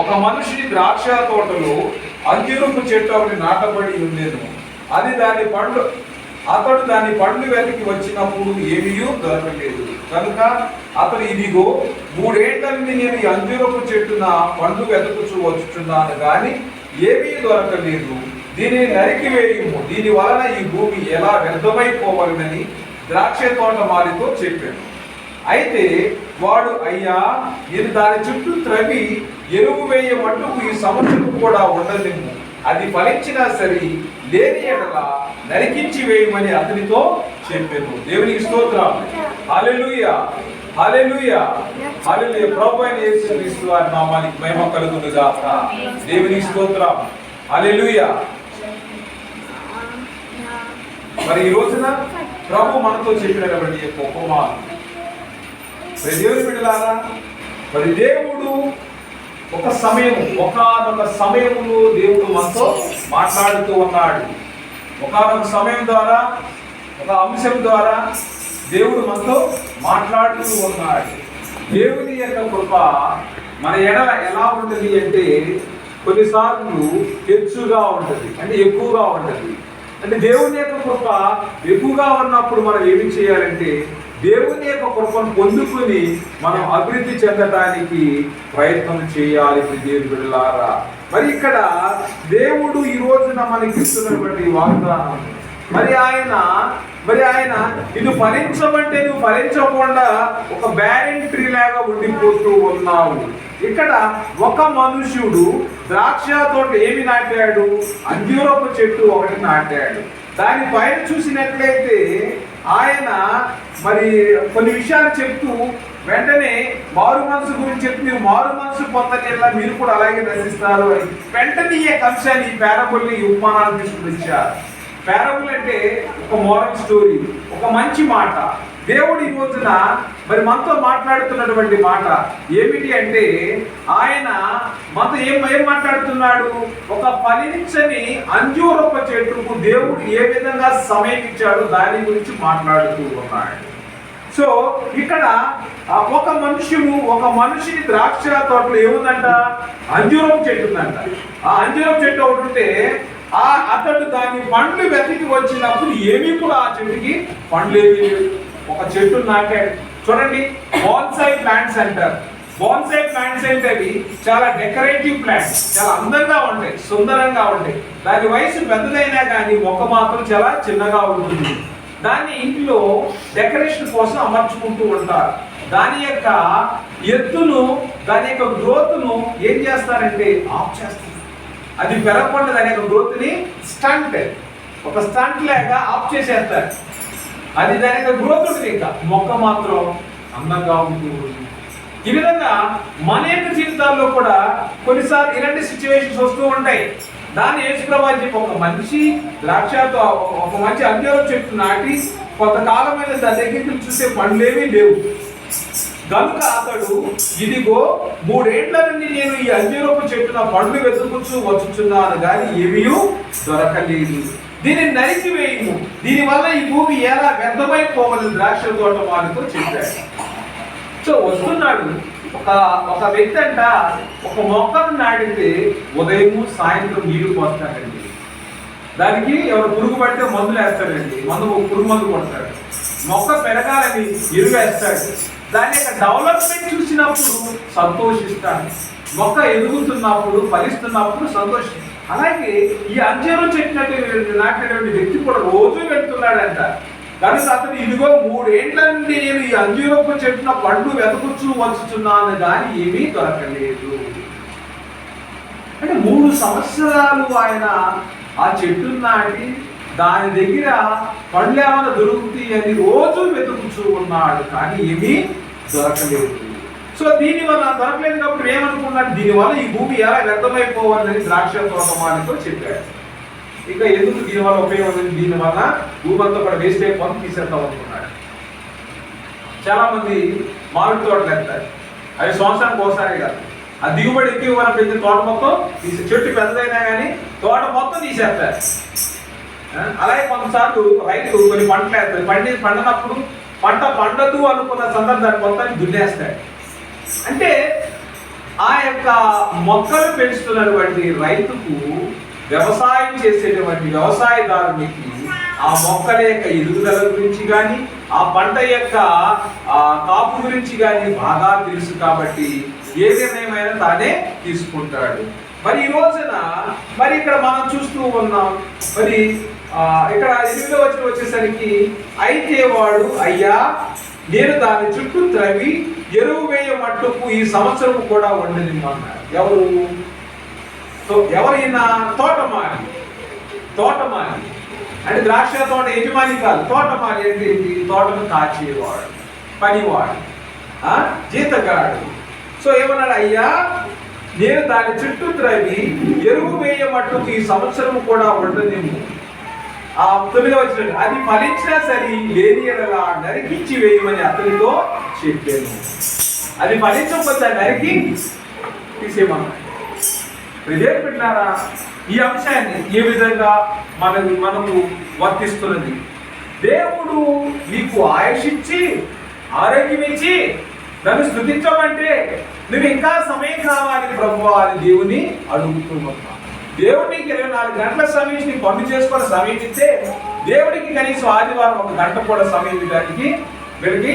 ఒక మనిషి ద్రాక్ష తోటలో అంజూరపు చెట్టు ఒకటి నాటబడి ఉండేను అది దాని పండు అతడు దాని పండు వెతికి వచ్చినప్పుడు ఏమీ దొరకలేదు. కనుక అతడు ఇదిగో మూడేళ్ళని నేను ఈ అంజూరపు చెట్టున పండు వెతుకుచూ వచ్చుచున్నాను కానీ ఏమీ దొరకలేదు. దీనిని నరికి వేయము. దీని వలన ఈ భూమి ఎలా వ్యర్థమైపోవాలని ద్రాక్ష తోట మారితో చెప్పాను అయితే వాడు అయ్యా నేను దాని చుట్టూ త్రవి ఎరువు వేయ మట్టుకు ఈ సంవత్సరం కూడా ఉండలేము. అది ఫలించినా సరే లేని ఎడల నరికించి వేయమని అతనితో చెప్పాను. దేవునికి స్తోత్రం. హల్లెలూయా హల్లెలూయా హల్లెలూయా. ప్రభు అయిన యేసుక్రీస్తు వారి నామానికి మహిమ కలుగును గాక దేవునికి స్తోత్రం. హల్లెలూయా. మరి ఈ రోజున ప్రభు మనతో చెప్పినటువంటి యొక్క ఉపమానం మరి దేవుని బిడ్డలారా మరి దేవుడు ఒక సమయం ఒకనొక సమయంలో దేవుడు మనతో మాట్లాడుతూ ఉన్నాడు. ఒకనొక సమయం ద్వారా ఒక అంశం ద్వారా దేవుడు మనతో మాట్లాడుతూ ఉన్నాడు. దేవుని యొక్క కృప మన ఎడ ఎలా ఉంటుంది అంటే కొన్నిసార్లు హెచ్చుగా ఉంటుంది అంటే ఎక్కువగా ఉంటుంది. అంటే దేవుని యొక్క కృప ఎక్కువగా ఉన్నప్పుడు మనం ఏమి చేయాలంటే దేవుని యొక్క కృపను పొందుకుని మనం అభివృద్ధి చెందడానికి ప్రయత్నం చేయాలి ఇప్పుడు దేవుని బిడ్డలారా. మరి ఇక్కడ దేవుడు ఈ రోజున మనకి ఇస్తున్నటువంటి వాగ్దానం మరి ఆయన మరి ఆయన ఇది ఫలించమంటే నువ్వు ఫలించకుండా ఒక బ్యారెన్ ట్రీ లాగా ఉండిపోతూ ఉన్నావు. ఇక్కడ ఒక మనుష్యుడు ద్రాక్ష తోట ఏమి నాటాడు? అంజూరపు చెట్టు ఒకటి నాటాడు. దాని పైన చూసినట్లయితే ఆయన మరి కొన్ని విషయాలు చెప్తూ వెంటనే మారు మనసు గురించి చెప్పి మీరు మారు మనసు పొందనేలా మీరు కూడా అలాగే నశిస్తారు అని వెంటనే ఈ కంశాన్ని ఈ పేరబుల్ని ఉపమానాలు తీసుకుని వచ్చారు పేరబుల్ అంటే ఒక మోరల్ స్టోరీ ఒక మంచి మాట. దేవుడు ఈ రోజున మరి మనతో మాట్లాడుతున్నటువంటి మాట ఏమిటి అంటే ఆయన మనతో ఏం ఏం మాట్లాడుతున్నాడు? ఒక ఫలించని అంజూరప్ప చెట్టుకు దేవుడు ఏ విధంగా సమయం ఇచ్చాడు దాని గురించి మాట్లాడుతూ ఉన్నాడు. సో ఇక్కడ ఒక మనుషులు ఒక మనిషిని ద్రాక్ష తోటలో ఏముందంట? అంజూరం చెట్టు ఉందంట. ఆ అంజూరం చెట్టు ఒకటి ఉంటే ఆ అతడు దాని పండ్లు వెతికి వచ్చినప్పుడు ఏమీ కూడా ఆ చెట్టుకి పండ్లు ఏమీ లేవు. ఒక చెట్టు నాటాడు చూడండి బాన్సై ప్లాంట్స్ అంటారు బాన్సై ప్లాంట్స్ అంటే అవి చాలా డెకరేటివ్ ప్లాంట్స్ చాలా అందంగా ఉంటాయి సుందరంగా ఉంటాయి దాని వయసు పెద్దదైనా కానీ మొక్క మాత్రం చాలా చిన్నగా ఉంటుంది. దాన్ని ఇంట్లో డెకరేషన్ కోసం అమర్చుకుంటూ ఉంటారు. దాని యొక్క ఎత్తును దాని యొక్క గ్రోత్ను ఏం చేస్తారంటే ఆఫ్ చేస్తారు. అది పెరగకుండా దాని యొక్క గ్రోత్ని స్టంట్ ఒక స్టంట్ లేక ఆఫ్ చేసేస్తారు. అది దాని యొక్క గ్రోత్ ఉంటుంది ఇంకా. మొక్క మాత్రం అందంగా ఉంటుంది. ఈ విధంగా మన యొక్క జీవితాల్లో కూడా కొన్నిసార్లు ఇలాంటి సిచ్యువేషన్స్ వస్తూ ఉంటాయి. దాన్ని యేసుప్రభు చెప్పి ఒక మంచి ద్రాక్షతో ఒక- మంచి అంజూరం చెట్టు నాటి కొంతకాలమైన దాని దగ్గరికి చూసే పండ్లేమీ లేవు. కనుక అతడు ఇదిగో మూడేళ్ళ నుండి నేను ఈ అంజూరపు చెట్టున పండ్లు వెతుకుచూ వచ్చుచున్నాను కానీ ఏమీ దొరకలేదు. దీనిని నరికి వేయము దీనివల్ల ఈ భూమి ఎలా వ్యర్థమైపోవని ద్రాక్ష తోట వారితో చెప్పాడు. సో వస్తున్నాడు. ఒక ఒక వ్యక్తి అంట ఒక మొక్కను నాటితే ఉదయం సాయంత్రం నీళ్ళు పోస్తాడండి. దానికి ఎవరు పురుగు పడితే మందులు వేస్తాడండి మందు పురుగు మందు కొడతాడు. మొక్క పెరగాలని ఎరువు వేస్తాడు దాని యొక్క డెవలప్మెంట్ చూసినప్పుడు సంతోషిస్తాడు మొక్క ఎదుగుతున్నప్పుడు ఫలిస్తున్నప్పుడు సంతోషం. అలాగే ఈ అంజూరం చెట్టినట్టు నాటినటువంటి వ్యక్తి కూడా రోజు వెళ్తున్నాడంట. కనుక అతను ఇదిగో మూడేండ్ల నుండి నేను ఈ అంజూరపు చెట్టున పండ్లు వెతకుచూ వచ్చుచున్నాను కానీ ఏమీ దొరకలేదు. అంటే మూడు సంవత్సరాలు ఆయన ఆ చెట్టు నాటి దాని దగ్గర పండ్లు ఏమైనా దొరుకుతాయి అని రోజు వెతుకుచూ ఉన్నాడు కానీ ఏమీ దొరకలేదు సో దీని వల్ల దొరకలేదు కాబట్టి ఏమనుకున్నాడు దీనివల్ల ఈ భూమి ఎలా వ్యర్థమైపోవాలని ద్రాక్ష తోటమానితో చెప్పాడు. ఇక ఎందుకు దీనివల్ల ఉపయోగం ఉంది దీనివల్ల భూమి అంతా కూడా వేస్ట్ అయిపోతుంది తీసేద్దాం అనుకున్నాడు చాలా మంది మామిడి తోటలు వేస్తారు అవి సంవత్సరానికి ఒకసారి కాదు. ఆ దిగుబడి ఎక్కువ మనం పెంచిన తోట మొత్తం తీసి చెట్టు పెద్దదైనా కానీ తోట మొత్తం తీసేస్తారు. అలాగే కొన్నిసార్లు రైతు కొన్ని పంటలు వేస్తారు. పండి పండినప్పుడు పంట పండదు అనుకున్న సందర్భాన్ని మొత్తాన్ని దున్నేస్తాడు అంటే ఆ యొక్క మొక్కలు పెంచుతున్నటువంటి రైతుకు వ్యవసాయం చేసేటువంటి వ్యవసాయదారునికి ఆ మొక్కల యొక్క ఎదుగుదల గురించి కానీ ఆ పంట యొక్క ఆ కాపు గురించి కానీ బాగా తెలుసు కాబట్టి ఏ నిర్ణయమైనా తానే తీసుకుంటాడు. మరి ఈ రోజున మరి ఇక్కడ మనం చూస్తూ ఉన్నాం. మరి ఇక్కడ ఎనిమిదో వచ్చిన వచ్చేసరికి అయితే వాడు అయ్యా నేను దాని చుట్టూ త్రవి ఎరువు వేయ మట్టుకు ఈ సంవత్సరం కూడా ఉండనిమ్మన్నాడు ఎవరు? ఎవరైనా తోటమాలి. తోటమాలి. అంటే ద్రాక్ష తోట యజమాని కాదు. తోటమాలి అంటే ఏంటి? తోటను కాచేవాడు పనివాడు జీతగాడు. సో ఏమన్నాడు? అయ్యా నేను దాని చుట్టూ త్రవి ఎరువు వేయ మట్టుకు ఈ సంవత్సరం కూడా ఉండనిమ్ము ఆ తొమ్మిదో వచ్చిన అది ఫలించినా సరే లేని ఎడలా నరికించి వేయమని అతనితో చెప్పాను. అది ఫలించకపోతే నరికి తీసేయమన్నా విజయ్ ఈ అంశాన్ని ఏ విధంగా మనకు మనకు వర్తిస్తున్నది? దేవుడు నీకు ఆయుష్ ఆరోగ్యం ఇచ్చి నన్ను స్థుతించమంటే నువ్వు ఇంకా సమయం కావాలి ప్రభు అని దేవుని అడుగుతూ దేవుడు నీకు ఇరవై నాలుగు గంటల సమయం నీకు పనులు చేసుకునే సమయం ఇస్తే దేవుడికి కనీసం ఆదివారం ఒక గంట కూడా సమయం ఇవ్వడానికి వీడికి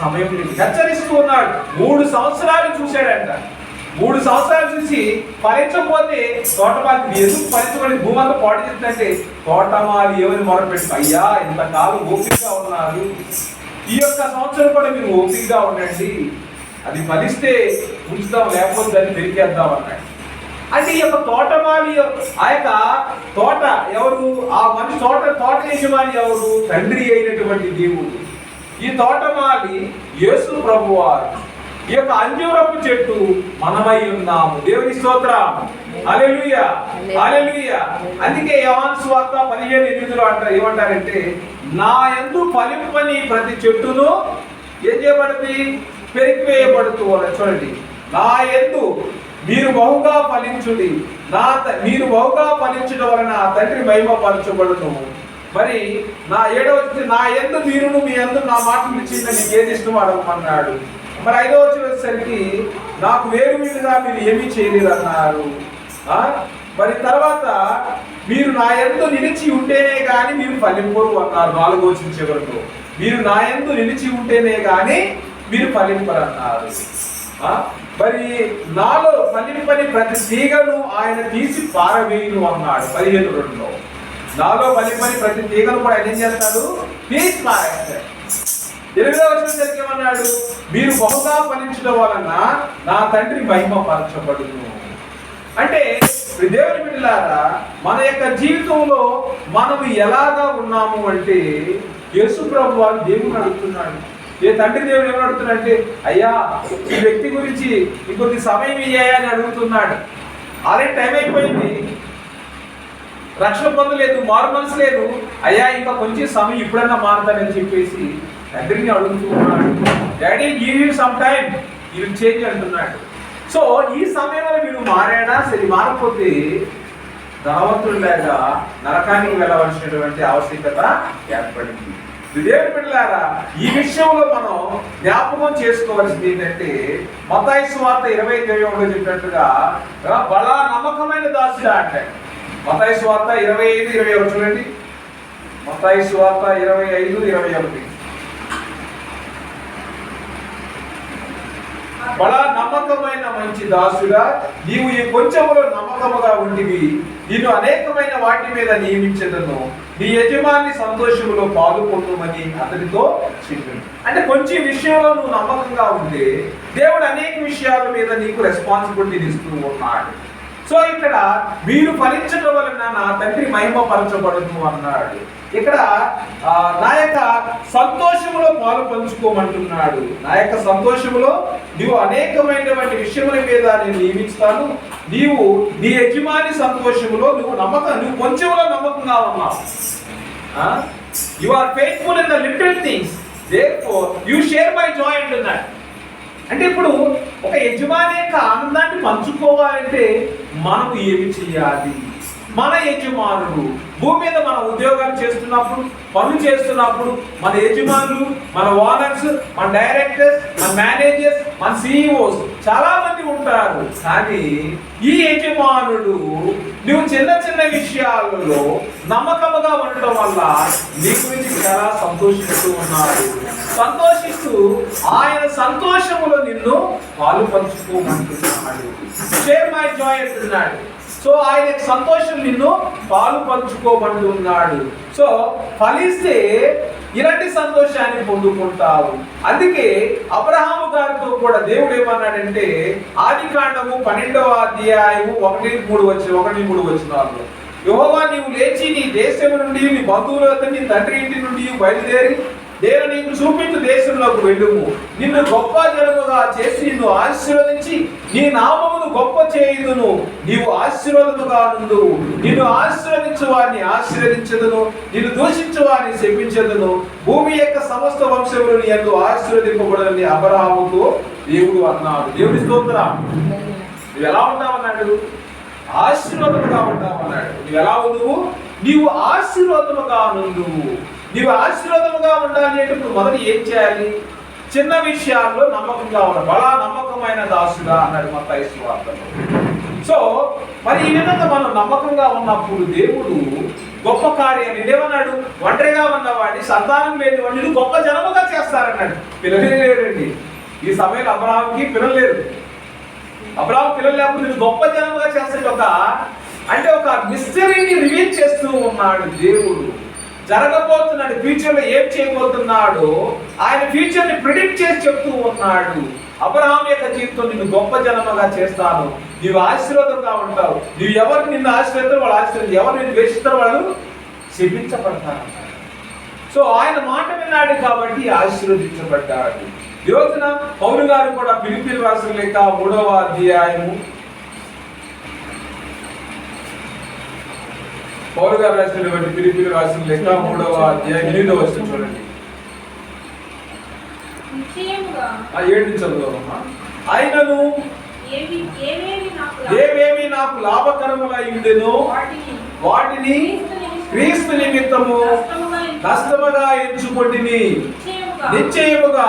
సమయం లేదు. హెచ్చరిస్తూ ఉన్నాడు. మూడు సంవత్సరాలు చూశాడంట. మూడు సంవత్సరాలు చూసి ఫలించకపోతే తోటమాలి ఎందుకు ఫలించబడి భూమి అంతా పాట చేస్తుందంటే తోటమాలి ఎవరిని మొరపెట్టు. అయ్యా ఇంతకాలం ఓపికగా ఉన్నారు ఈ యొక్క సంవత్సరం కూడా మీరు ఓపికగా ఉండండి. అది ఫలిస్తే ఉంచుదాం లేకపోతే దాన్ని పెరిగేద్దాం అన్నాడు. అంటే ఈ యొక్క తోటమాలి ఆ యొక్క తోట ఎవరు? ఆ మనిషి తోట తోట యజమాని ఎవరు? తండ్రి అయినటువంటి దేవుడు. ఈ తోటమాలి యేసు ప్రభువారు. ఈ యొక్క అంజూరపు చెట్టు మనమై ఉన్నాము. దేవుని స్తోత్రం. హల్లెలూయ. హల్లెలూయ. అందుకే యోహాను సువార్త పదిహేను ఎనిమిదిలో అంటారు ఏమంటారంటే నా యందు ఫలింపని ప్రతి చెట్టును ఏం చేయబడుతుంది పెరిగివేయబడుతూ. చూడండి. నా యందు మీరు బహుగా ఫలించుడి. నా త- మీరు బహుగా ఫలించడం వలన ఆ తండ్రి మహిమపరచబడును. మరి నా ఏడవ నా ఎందు మీరును మీ ఎందు నా మాటలు ఇచ్చింది నీకు ఏది ఇష్టం అడగమన్నాడు మరి ఐదవ వచ్చేసరికి నాకు వేరు మీదుగా మీరు ఏమీ చేయలేదు అన్నారు మరి తర్వాత మీరు నా ఎందు నిలిచి ఉంటేనే కానీ మీరు ఫలింపరు అన్నారు నాలుగో వచ్చిన చివరిలో. మీరు నా ఎందు నిలిచి ఉంటేనే కానీ మీరు ఫలింపరు అన్నారు మరి నాలో పని ప్రతి తీగను ఆయన తీసి పారవేయును అన్నాడు పదిహేను రెండులో. నాలో పలిపని ప్రతి తీగను కూడా ఆయన ఏం చేస్తాడు? తీసి పారేస్తాడు. ఎనిమిదవ వచ్చిన ఏమన్నాడు? మీరు బహుగా ఫలించడం వలన నా తండ్రి మహిమ పరచబడును అంటే దేవుని బిడ్డలారా మన యొక్క జీవితంలో మనము ఎలాగా ఉన్నాము అంటే యేసు ప్రభు వారు దేవుని అడుగుతున్నాడు. ఏ తండ్రి దేవుడు ఏమని అంటే అయ్యా ఈ వ్యక్తి గురించి ఇంకొద్ది సమయం ఇయ్యాయా అని అడుగుతున్నాడు. ఆల్రెడీ టైం అయిపోయింది. రక్షణ పొందలేదు మారు మనసు లేదు. అయ్యా ఇంకా కొంచెం సమయం ఇప్పుడన్నా మారుతానని చెప్పేసి తండ్రిని అడుగుతున్నాడు daddy give you some time you change అంటున్నాడు. సో ఈ సమయంలో వీడు మారాడా? సరే మారకపోతే ధనవంతుడు లేక నరకానికి వెళ్ళవలసినటువంటి ఆవశ్యకత ఏర్పడింది. ఇదేమి పిల్లారా ఈ విషయంలో మనం జ్ఞాపకం చేసుకోవాల్సింది ఏంటంటే మతాయి వార్త ఇరవై ఇరవై ఒకటి చెప్పినట్టుగా బలా నమ్మకమైన దాసుడా అంటాడు మతాయి వార్త ఇరవై ఐదు ఇరవై ఒకటి చూడండి. మతాయి సువార్త ఇరవై ఐదు ఇరవై ఒకటి. బలా నమ్మకమైన మంచి దాసుడా నీవు ఈ కొంచెములో నమ్మకముగా ఉండివి. నిన్ను అనేకమైన వాటి మీద నియమించదను. నీ యజమాని సంతోషములో పాల్గొంటుమని అతనితో చెప్పింది అంటే కొంచెం విషయంలో నువ్వు నమ్మకంగా ఉంటే దేవుడు అనేక విషయాల మీద నీకు రెస్పాన్సిబిలిటీ ఇస్తూ ఉన్నాడు. సో ఇక్కడ మీరు ఫలించడం వలన నా తండ్రి మహిమపరచబడును అన్నాడు. ఇక్కడ నా యొక్క సంతోషములో పాలు పంచుకోమంటున్నాడు. నా యొక్క సంతోషములో నీవు అనేకమైనటువంటి విషయముల మీద నేను నియమిస్తాను. నీవు నీ యజమాని సంతోషములో నువ్వు నమ్మకం నువ్వు కొంచెంలో నమ్మకంగా ఉన్నావు you are faithful in the little things therefore you share my joy అంటున్నాడు అంటే ఇప్పుడు ఒక యజమాని యొక్క ఆనందాన్ని పంచుకోవాలంటే మనం ఏమి చేయాలి? మన యజమానుడు భూమి మీద మన ఉద్యోగాలు చేస్తున్నప్పుడు పనులు చేస్తున్నప్పుడు మన యజమానులు మన ఓనర్స్ మన డైరెక్టర్స్ మన మేనేజర్స్ మన సిఇఓస్ చాలా మంది ఉంటారు. కానీ ఈ యజమానులు నువ్వు చిన్న చిన్న విషయాలలో నమ్మకముగా ఉండటం వల్ల నీ గురించి చాలా సంతోషిస్తూ ఉన్నాడు సంతోషిస్తూ ఆయన సంతోషములో నిన్ను పాలు పంచుకోమంటున్నాడు షేర్ మై జాయ్ అంటున్నాడు. సో ఆయన సంతోషం నిన్ను పాలు పంచుకోమంటున్నాడు సో ఫలిస్తే ఇలాంటి సంతోషాన్ని పొందుకుంటావు. అందుకే అబ్రహాము గారితో కూడా దేవుడు ఏమన్నాడంటే ఆది కాండము పన్నెండవ అధ్యాయము ఒకటి మూడు వచ్చిన ఒకటి మూడు వచ్చినారు యెహోవా నీవు లేచి నీ దేశం నుండి నీ బంధువుల నీ తండ్రి ఇంటి నుండి బయలుదేరి నేను నీకు చూపించు దేశంలోకి వెళ్ళుము. నిన్ను గొప్ప జనముగా చేసి నిన్ను ఆశీర్వదించి నీ నామమును గొప్ప చేయుదును. నీవు ఆశీర్వదముగా నుండు. నిన్ను ఆశీర్వదించు వారిని ఆశీర్వదించదును. నిన్ను దూషించు వారిని శపించదును. భూమి యొక్క సమస్త వంశములు నీ ఎందు ఆశీర్వదింపబడని అబ్రహాముకు దేవుడు అన్నాడు. దేవుడి స్తోత్ర. నువ్వు ఎలా ఉంటావన్నాడు ఆశీర్వాదముగా ఉంటావన్నాడు నువ్వు ఎలా ఉండువు? నీవు ఆశీర్వాదముగా నుండు నీవు ఆశీర్వాదముగా ఉండాలి అంటే ఇప్పుడు మొదట ఏం చేయాలి? చిన్న విషయాల్లో నమ్మకంగా ఉండాలి. బలా నమ్మకమైన దాసుడా అన్నాడు మా వార్తలో సో మరి ఈ విధంగా మనం నమ్మకంగా ఉన్నప్పుడు దేవుడు గొప్ప కార్యాన్ని ఇదేమన్నాడు ఒంటరిగా ఉన్నవాడిని సంతానం లేని వాడిని గొప్ప జనముగా చేస్తారన్నాడు. పిల్లలే లేరండి. ఈ సమయంలో అబ్రాహంకి పిల్లలు లేరు. అబ్రాహం పిల్లలు లేకపోతే నేను గొప్ప జనముగా చేస్తాడు ఒక అంటే ఒక మిస్టరీని రివీల్ చేస్తూ ఉన్నాడు దేవుడు. జరగబోతున్నాడు ఫ్యూచర్లో ఏం చేయబోతున్నాడు ఆయన ఫ్యూచర్ని ప్రిడిక్ట్ చేసి చెప్తూ ఉన్నాడు. అబ్రహాం యొక్క జీవితం నిన్ను గొప్ప జనముగా చేస్తాను. నీవు ఆశీర్వాదంగా ఉంటావు. నువ్వు ఎవరు నిన్ను ఆశీర్వదిస్తారో వాళ్ళు ఆశీర్వదించారు ఎవరు నిన్ను వేషిస్తారు వాళ్ళు శపించబడతారు. సో ఆయన మాట విన్నాడు కాబట్టి ఆశీర్వదించబడ్డాడు. యోజన పౌరు గారు కూడా పిలిపిలు రాసిన లేక మూడవ అధ్యాయము పౌరు గారు రాసినటువంటి పిలిపిలు రాసిన లేక మూడవ అధ్యాయం ఎనిమిదవ వచ్చిన చూడండి. ఆ ఏడు ఆయనను ఏవి ఏవేవి నాకు లాభకరములై ఉండెనో? వాటిని వాటిని క్రీస్తు నిమిత్తము నష్టముగా ఎంచుకొంటిని. నిశ్చయముగా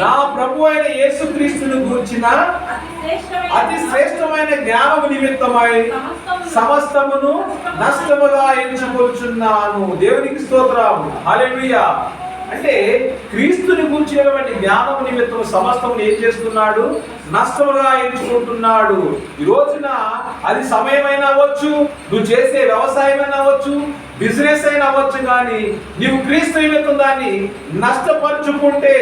నా ప్రభు అయిన యేసుక్రీస్తును గూర్చిన అతి శ్రేష్టమైన జ్ఞానము నిమిత్తమై సమస్తమును నష్టముగా ఎంచుకొచ్చున్నాను దేవునికి స్తోత్రం హల్లెలూయా. అంటే క్రీస్తుని గురించినటువంటి జ్ఞానము నిమిత్తం సమస్తమును ఏం చేస్తున్నాడు? నష్టముగా ఎంచుకుంటున్నాడు. ఈ రోజున అది సమయమైనా అవ్వచ్చు నువ్వు చేసే వ్యవసాయం అయినా అవ్వచ్చు బిజినెస్ అయినా అవ్వచ్చు కానీ నీవు క్రీస్తు దాన్ని నష్టపరుచుకుంటే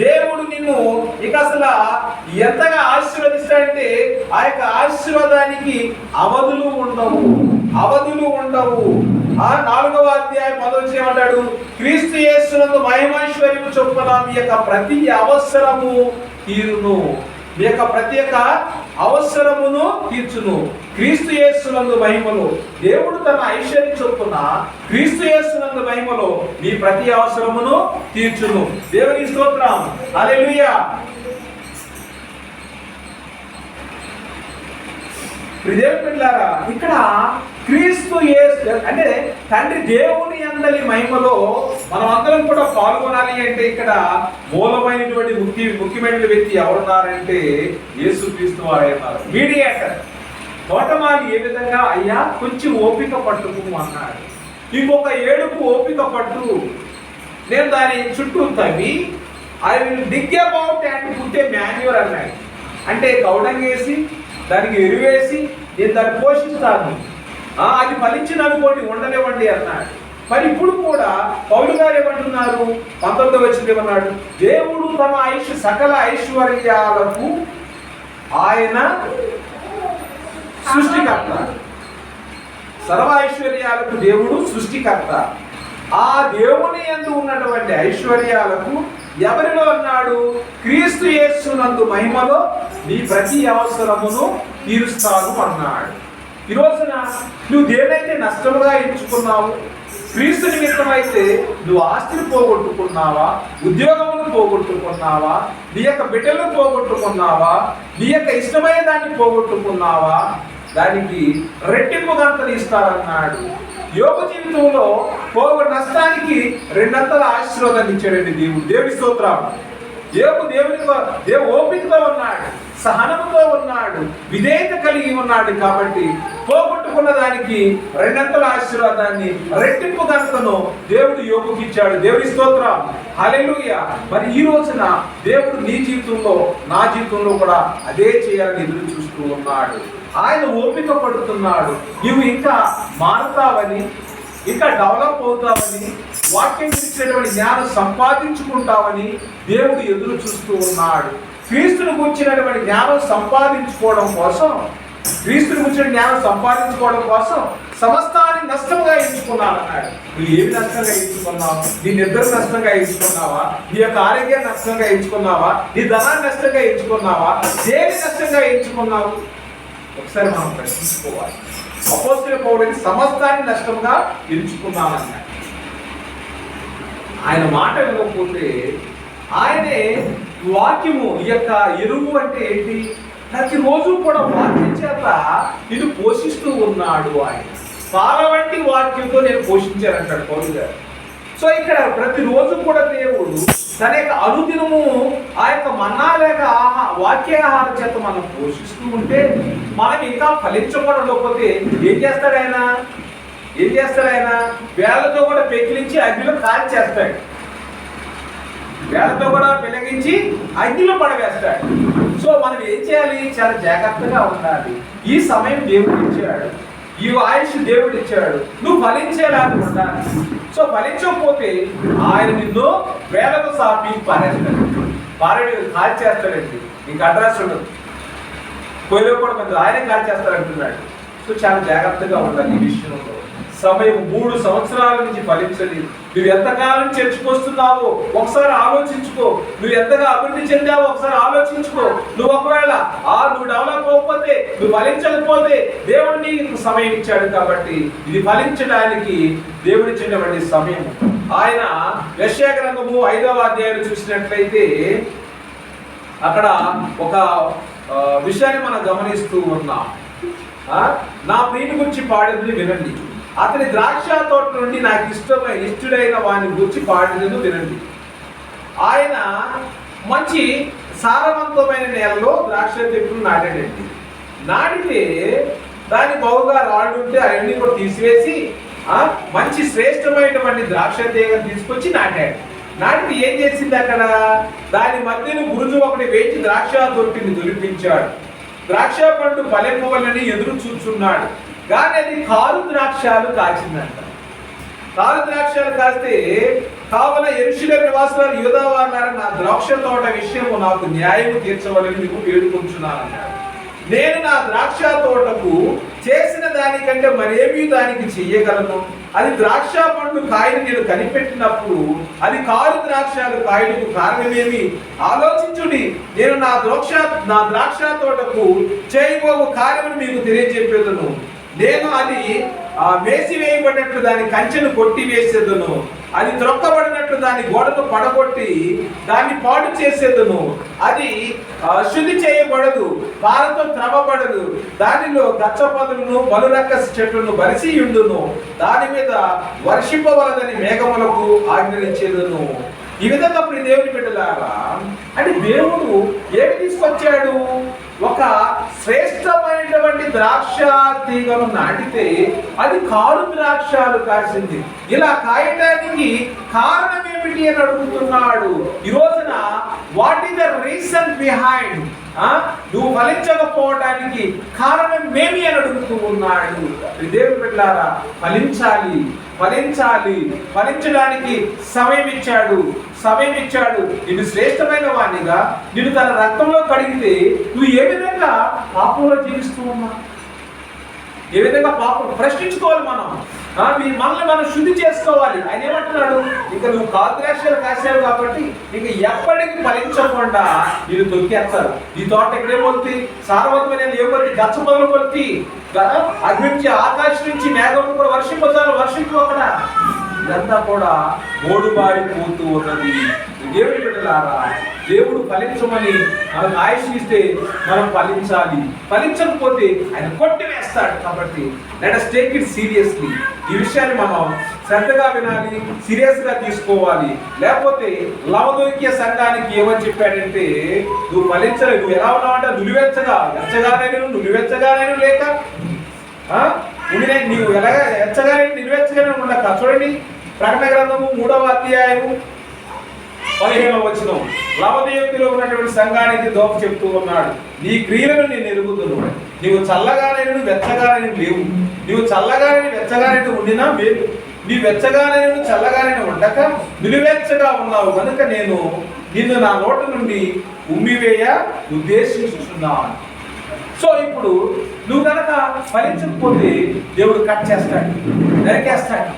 దేవుడు నిన్ను ఇక అసలు ఎంతగా ఆశీర్వదిస్తాడంటే ఆ యొక్క ఆశీర్వాదానికి అవధులు ఉండవు. అవధులు ఉండవు. ఆ నాలుగవ అధ్యాయం పదవి ఏమంటాడు? క్రీస్తు యేసునందు మహిమైశ్వర్యం చొప్పున మీ యొక్క ప్రతి అవసరము తీరును. మీ యొక్క ప్రత్యేక అవసరమును తీర్చును. క్రీస్తు యేసునందు మహిమలు దేవుడు తన ఐశ్వర్యం క్రీస్తు యేసునందు మహిమలో నీ ప్రతి అవసరమును తీర్చును దేవుని స్తోత్రం. హల్లెలూయా. దేవుని ఇక్కడ క్రీస్తు యేసు అంటే తండ్రి దేవుని అందరి మహిమలో మనం అందరం కూడా పాల్గొనాలి అంటే ఇక్కడ మూలమైనటువంటి ముఖ్య ముఖ్యమైన వ్యక్తి ఎవరున్నారంటే యేసు క్రీస్తు వారు మీడియేటర్. తోటమాలి ఏ విధంగా? అయ్యా కొంచెం ఓపిక పట్టుకు అన్నాడు. ఇంకొక ఏడుపు ఓపిక పట్టు. నేను దాని చుట్టూ తవ్వి I will dig about and put manure అన్నాడు అంటే కౌడంగేసి దానికి ఎరువేసి నేను దాన్ని పోషిస్తాను. అది ఫలించిన అనుకోండి ఉండనివ్వండి అన్నాడు. మరి ఇప్పుడు కూడా పౌలు గారు ఏమంటున్నారు? పంతొమ్మిది వచ్చింది ఏమన్నాడు? దేవుడు తమ ఐశ్వ సకల ఐశ్వర్యాలకు ఆయన సృష్టికర్త. సర్వ ఐశ్వర్యాలకు దేవుడు సృష్టికర్త. ఆ దేవుని ఎందు ఉన్నటువంటి ఐశ్వర్యాలకు ఎవరిలో ఉన్నాడు? క్రీస్తు యేసునందు మహిమలో నీ ప్రతి అవసరమును తీరుస్తాను అన్నాడు. ఈరోజున నువ్వు దేనైతే నష్టముగా ఎంచుకున్నావు? క్రీస్తు నిమిత్తమైతే నువ్వు ఆస్తిని పోగొట్టుకున్నావా? ఉద్యోగమును పోగొట్టుకున్నావా? నీ యొక్క బిడ్డలను పోగొట్టుకున్నావా? నీ యొక్క ఇష్టమైన దాన్ని పోగొట్టుకున్నావా? దానికి రెట్టింపు గంతలు ఇస్తారన్నాడు. యోగ జీవితంలో పోగు నష్టానికి రెండంతల ఆశీర్వాదాన్ని ఇచ్చాడండి దేవుడు. దేవి స్తోత్రం. దేవు దేవునితో దేవు ఓపికతో ఉన్నాడు సహనముతో ఉన్నాడు విధేయత కలిగి ఉన్నాడు కాబట్టి పోగొట్టుకున్న దానికి రెండంతల ఆశీర్వాదాన్ని రెట్టింపు గంటను దేవుడు యోగుకి ఇచ్చాడు. దేవుడి స్తోత్రం. హలెలుయ మరి ఈ రోజున దేవుడు నీ జీవితంలో నా జీవితంలో కూడా అదే చేయాలని ఎదురు చూస్తూ ఉన్నాడు. ఆయన ఓపిక పడుతున్నాడు. నీవు ఇంకా మారుతావని ఇంకా డెవలప్ అవుతావని వాక్యం ఇచ్చినటువంటి జ్ఞానం సంపాదించుకుంటావని దేవుడు ఎదురు చూస్తూ ఉన్నాడు. క్రీస్తుని గురించినటువంటి జ్ఞానం సంపాదించుకోవడం కోసం క్రీస్తుని గురించిన జ్ఞానం సంపాదించుకోవడం కోసం సమస్తాన్ని నష్టంగా ఎంచుకున్నాను అన్నాడు నువ్వు ఏమి నష్టంగా ఎంచుకున్నావు? నీ నిద్ర నష్టంగా ఎంచుకున్నావా? నీ యొక్క ఆరోగ్యం నష్టంగా ఎంచుకున్నావా? నీ ధనాన్ని నష్టంగా ఎంచుకున్నావా? దేని నష్టంగా ఎంచుకున్నావు? ఒకసారి మనం ప్రశ్నించుకోవాలి. అపోస్తుల పౌరుడికి సమస్తాన్ని నష్టంగా ఎంచుకున్నామన్నాడు ఆయన మాట వినకపోతే ఆయనే వాక్యము ఈ యొక్క ఎరువు అంటే ఏంటి? ప్రతిరోజు కూడా వాక్యం చేత ఇది పోషిస్తూ ఉన్నాడు ఆయన. పాల వంటి వాక్యంతో నేను పోషించానంటాడు పౌరు గారు. సో ఇక్కడ ప్రతిరోజు కూడా దేవుడు తన యొక్క అనుదినము ఆ యొక్క మన్నా వాక్యాహార చేత మనం పోషిస్తూ ఉంటే మనం ఇంకా ఫలించబడకపోతే ఏం చేస్తాడు ఆయన? ఏం చేస్తాడు ఆయన? వేలతో కూడా పెకిలించి అగ్నిలో కాల్ చేస్తాడు. వేలతో కూడా పెలగించి అగ్నిలో పడవేస్తాడు. సో మనం ఏం చేయాలి? చాలా జాగ్రత్తగా ఉండాలి. ఈ సమయం దేవుడు ఇచ్చాడు. ఈ ఆయుష్ దేవుడు ఇచ్చాడు. నువ్వు ఫలించేలాగా ఉండాలి సో ఫలించకపోతే ఆయన నిన్ను వేలకు సాపి పారేస్తాడు. పారేడు కాల్ చేస్తాడండి నీకు అడ్రస్ ఉండదు. పోయిలో కూడా మంది ఆయనే కాల్ చేస్తారంటున్నాడు. సో చాలా జాగ్రత్తగా ఉండాలి ఈ విషయంలో సమయం మూడు సంవత్సరాల నుంచి ఫలించలేదు నువ్వు ఎంతకాలం చర్చకొస్తున్నావో ఒకసారి ఆలోచించుకో. నువ్వు ఎంతగా అభివృద్ధి చెందావో ఒకసారి ఆలోచించుకో. నువ్వు ఒకవేళ ఆ నువ్వు డెవలప్ అవ్వకపోతే నువ్వు ఫలించకపోతే దేవుడు నీకు సమయం ఇచ్చాడు కాబట్టి ఇది ఫలించడానికి దేవుడు ఇచ్చినటువంటి సమయం. ఆయన యెషయా గ్రంథము ఐదవ అధ్యాయం చూసినట్లయితే అక్కడ ఒక విషయాన్ని మనం గమనిస్తూ ఉన్నాం. నా ప్రియుని గురించి పాడింది వినండి. అతని ద్రాక్ష తోట నుండి నాకు ఇష్టమైన ఇష్టడైన వాని గురించి పాడినది వినండి. ఆయన మంచి సారవంతమైన నేలలో ద్రాక్ష చెట్లు నాటాడండి. నాటితే దాని బహుగా రాళ్ళుంటే అవన్నీ కూడా తీసివేసి మంచి శ్రేష్టమైనటువంటి ద్రాక్ష తీగను తీసుకొచ్చి నాటాడు. నాటిని ఏం చేసింది అక్కడ? దాని మధ్యన గురుజు ఒకటి వేచి ద్రాక్ష దొరికిని దులిపించాడు. ద్రాక్ష పండు ఫలింపవలని ఎదురు చూచున్నాడు కానీ అది కారు ద్రాక్షాలు కాచిందంట కారు ద్రాక్షాలు కాస్తే కావున ఎరుషుల యువత యూదావారు నా ద్రాక్ష తోట విషయము నాకు న్యాయం తీర్చవలని మీకు వేడుకుంటున్నాను అన్నాడు నేను నా ద్రాక్ష తోటకు చేసిన దానికంటే మరేమీ దానికి చెయ్యగలను? అది ద్రాక్ష పండు కాయని నేను కనిపెట్టినప్పుడు అది కారు ద్రాక్షాలు కాయలకు కారణమేమి? ఆలోచించుడి నేను నా ద్రాక్ష నా ద్రాక్ష తోటకు చేయబోవు కార్యమును మీకు తెలియజెప్పేదను. నేను అది వేసి వేయబడినట్లు దాని కంచెను కొట్టి వేసేదను అది త్రొక్కబడినట్లు దాని గోడను పడగొట్టి దాన్ని పాడు చేసేదును. అది శుద్ధి చేయబడదు పాలతో త్రవబడదు దానిలో గచ్చపదులను బలురక్క చెట్లను బలిసి ఉండును. దాని మీద వర్షింపవలదని మేఘములకు ఆజ్ఞలించేదను. ఈ విధంగా ఇప్పుడు దేవుని బిడ్డలారా అంటే దేవుడు ఏమి తీసుకొచ్చాడు? ఒక శ్రేష్టమైనటువంటి ద్రాక్ష తీగను నాటితే అది కారు ద్రాక్షాలు కాసింది. ఇలా కాయటానికి కారణం ఏమిటి అని అడుగుతున్నాడు. ఈ రోజున what is the reason behind నువ్వు ఫలించకపోవడానికి కారణమేమి అని అడుగుతూ ఉన్నాడు. దేవుడు దేవుని ఫలించాలి ఫలించాలి ఫలించడానికి సమయం ఇచ్చాడు. సమయం ఇచ్చాడు నిన్ను శ్రేష్టమైన వాణిగా నిన్ను తన రక్తంలో కడిగితే నువ్వు ఏ విధంగా పాపంలో జీవిస్తూ ఉన్నా ఏ విధంగా పాపం ప్రశ్నించుకోవాలి మనం? మీ మనల్ని మనం శుద్ధి చేసుకోవాలి. ఆయన ఏమంటున్నాడు? ఇక నువ్వు కాద్రాక్షలు కాసావు కాబట్టి ఇక ఎప్పటికీ ఫలించకుండా నేను తొక్కేస్తారు. ఈ తోట ఇక్కడే మొలితి సారవంతమైన ఏమొలితి గచ్చ మొదలు మొలితి. అగ్ని ఆకాశం నుంచి మేఘం కూడా వర్షింపదాలు వర్షింపు అక్కడ. ఇదంతా కూడా మోడుబారిపోతూ ఉన్నది. దేవుడి బిడ్డలారా దేవుడు ఫలించమని మనకు ఆయుష్ ఇస్తే మనం ఫలించాలి. ఫలించకపోతే ఆయన కొట్టివేస్తాడు కాబట్టి let us take it seriously ఈ విషయాన్ని మనం శ్రద్ధగా వినాలి సీరియస్గా తీసుకోవాలి. లేకపోతే లవదోక్య సంఘానికి ఏమని చెప్పాడంటే నువ్వు ఫలించలేదు నువ్వు ఎలా ఉన్నావంటే నులివెచ్చగా వెచ్చగానే నులివెచ్చగానైనా లేక ఆ? ఉండినే నీవు ఎలాగ ఎచ్చగానే నిలువెచ్చగానే ఉండక చూడండి. ప్రకటన గ్రంథము మూడవ అధ్యాయము పదిహేనవ వచ్చిన లవదేవతిలో ఉన్నటువంటి సంఘానికి దోప చెప్తూ ఉన్నాడు నీ క్రియలను నేను ఎరుగుతున్నాను నీవు చల్లగానే వెచ్చగానే లేవు. నీవు చల్లగానే వెచ్చగానే ఉండినా మేలు. నీ వెచ్చగానే చల్లగానే ఉండక నిలువెచ్చగా ఉన్నావు. కనుక నేను నిన్ను నా నోటి నుండి ఉమ్మివేయ ఉద్దేశించుతున్నాను సో ఇప్పుడు నువ్వు కనుక ఫలించకపోతే దేవుడు కట్ చేస్తాడు నరికేస్తాడు.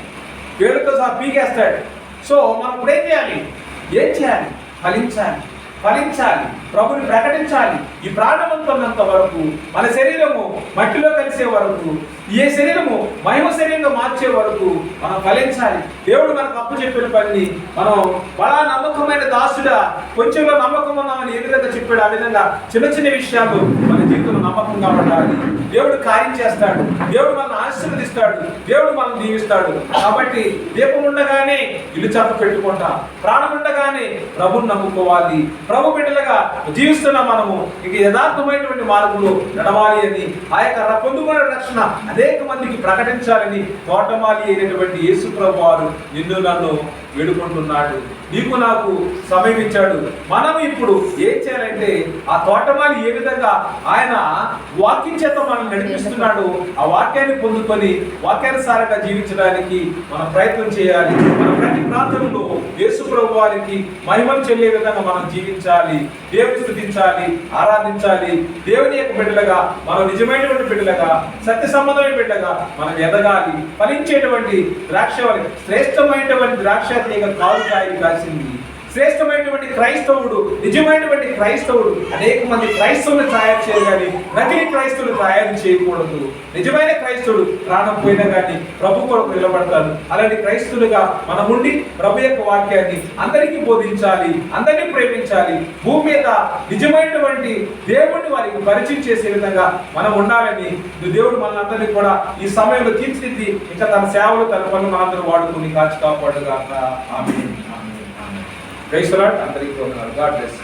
వేడుతో సహా పీకేస్తాడు. సో మనం ఇప్పుడు ఏం చేయాలి? ఏం చేయాలి? ఫలించాలి. ఫలించాలి. ప్రభుని ప్రకటించాలి. ఈ ప్రాణవంతున్నంత వరకు మన శరీరము మట్టిలో కలిసే వరకు ఏ శరీరము మహిమ శరీరంగా మార్చే వరకు మనం ఫలించాలి. దేవుడు మనకు అప్పు చెప్పిన పని మనం బలా నమ్మకమైన దాసుడా కొంచెంలో నమ్మకం ఉన్నామని ఏ విధంగా చెప్పాడు ఆ విధంగా చిన్న చిన్న విషయాలు మన జీవితంలో నమ్మకంగా ఉండాలి. దేవుడు కార్యం చేస్తాడు. దేవుడు మనల్ని ఆశీర్వదిస్తాడు. దేవుడు మనల్ని దీవిస్తాడు. కాబట్టి దీపం ఉండగానే ఇల్లు చప్ప పెట్టుకుంటాం. ప్రాణం ఉండగానే ప్రభుని నమ్ముకోవాలి. ప్రభు బిడ్డలుగా జీవిస్తున్న మనము ఇక యథార్థమైనటువంటి మార్గంలో నడవాలి అని ఆ యొక్క పొందుకున్న రక్షణ అనేక మందికి ప్రకటించాలని తోటమాలి అయినటువంటి యేసు ప్రభు వారు నిన్ను నన్ను వేడుకుంటున్నాడు. నీకు నాకు సమయం ఇచ్చాడు. మనం ఇప్పుడు ఏం చేయాలంటే ఆ తోటమాలి ఏ విధంగా ఆయన వాక్యం చేత మనల్ని నడిపిస్తున్నాడు ఆ వాక్యాన్ని పొందుకొని వాక్యానుసారంగా జీవించడానికి మనం ప్రయత్నం చేయాలి. మన ప్రతి ప్రాంతంలో యేసు ప్రభు వారికి మహిమను చెల్లే విధంగా మనం జీవించాలి దేవుని స్థుతించాలి ఆరాధించాలి. దేవుని యొక్క బిడ్డలుగా మనం నిజమైనటువంటి బిడ్డలుగా సత్య సంబంధమైన బిడ్డగా మనం ఎదగాలి. ఫలించేటువంటి ద్రాక్ష శ్రేష్టమైనటువంటి ద్రాక్ష తీగ కాలు కాయలు చేయాల్సింది. శ్రేష్టమైనటువంటి క్రైస్తవుడు నిజమైనటువంటి క్రైస్తవుడు అనేక మంది క్రైస్తవులు తయారు చేయాలి నకిలీ క్రైస్తవులు తయారు చేయకూడదు. నిజమైన క్రైస్తవుడు ప్రాణం పోయినా కానీ ప్రభు కొరకు నిలబడతాడు. అలాంటి క్రైస్తవులుగా మనం ఉండి ప్రభు యొక్క వాక్యాన్ని అందరికీ బోధించాలి అందరినీ ప్రేమించాలి. భూమి మీద నిజమైనటువంటి దేవుడిని వారికి పరిచయం చేసే విధంగా మనం ఉండాలని దేవుడు మనందరినీ కూడా ఈ సమయంలో తీర్చిదిద్ది ఇంకా తన సేవలు తన పనులు మనందరూ వాడుకుని కాచి కాపాడుగా ఆమె ప్రైస్ లాట్ అందరికీ వందనాలు గాడ్ బ్లెస్